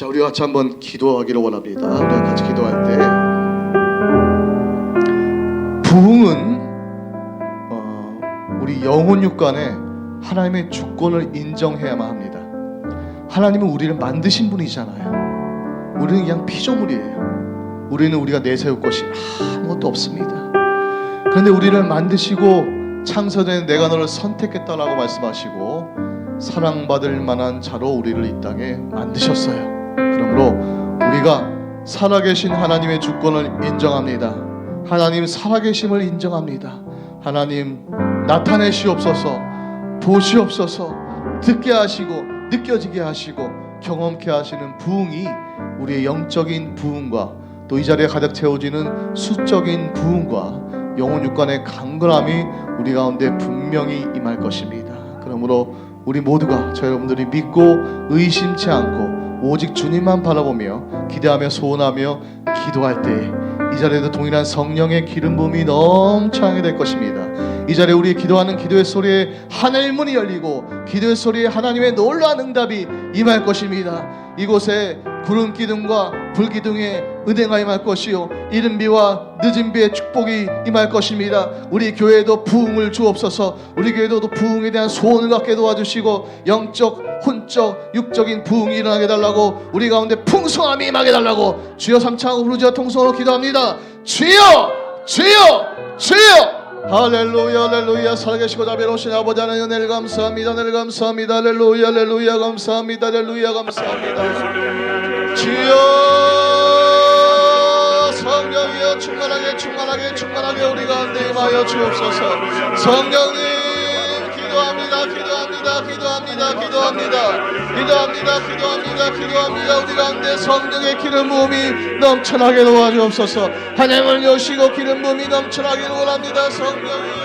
자, 우리 같이 한번 기도하기를 원합니다. 우리가 같이 기도할 때 부흥은 어, 우리 영혼 육간에 하나님의 주권을 인정해야만 합니다. 하나님은 우리를 만드신 분이잖아요. 우리는 그냥 피조물이에요. 우리는 우리가 내세울 것이 아무것도 없습니다. 그런데 우리를 만드시고 창세된 내가 너를 선택했다라고 말씀하시고 사랑받을 만한 자로 우리를 이 땅에 만드셨어요. 그러므로 우리가 살아계신 하나님의 주권을 인정합니다. 하나님 살아계심을 인정합니다. 하나님 나타내시옵소서, 보시옵소서, 듣게 하시고 느껴지게 하시고 경험케 하시는 부흥이 우리의 영적인 부흥과 또 이 자리에 가득 채워지는 수적인 부흥과 영혼 육간의 강건함이 우리 가운데 분명히 임할 것입니다. 그러므로 우리 모두가 저 여러분들이 믿고 의심치 않고 오직 주님만 바라보며 기대하며 소원하며 기도할 때 이 자리에도 동일한 성령의 기름 부음이 넘쳐나게 될 것입니다. 이 자리에 우리 기도하는 기도의 소리에 하늘 문이 열리고 기도의 소리에 하나님의 놀라운 응답이 임할 것입니다. 이곳에 구름 기둥과 불 기둥의 은혜가 임할 것이요 이른 비와 늦은 비의 축복이 임할 것입니다. 우리 교회에도 부흥을 주옵소서. 우리 교회도 부흥에 대한 소원을 갖게 도와주시고 영적, 혼적, 육적인 부흥이 일어나게 달라고 우리 가운데 풍성함이 임하게 달라고 주여 삼창하고 부르짖어 통성으로 기도합니다. 주여, 주여, 주여. 할렐루야 할렐루야. 살아계시고 자비로우신 아버지 하나님 은혜를 감사합니다. 은혜를 감사합니다. 할렐루야 할렐루야. 감사합니다. 할렐루야 감사합니다. 주여 성령이여 충만하게 충만하게 충만하게 우리 가운데 임하여 주옵소서. 성령님 기도합니다. 기도합니다. 기도합니다. 기도합니다. 기도합니다. 기도합니다 우리가 기도합니다. 우리 가운데 성령의 기름 부음이 넘쳐나게 도와주옵소서. 하나님을 여시고 기름 부음이 넘쳐나게 원합니다. 성령이.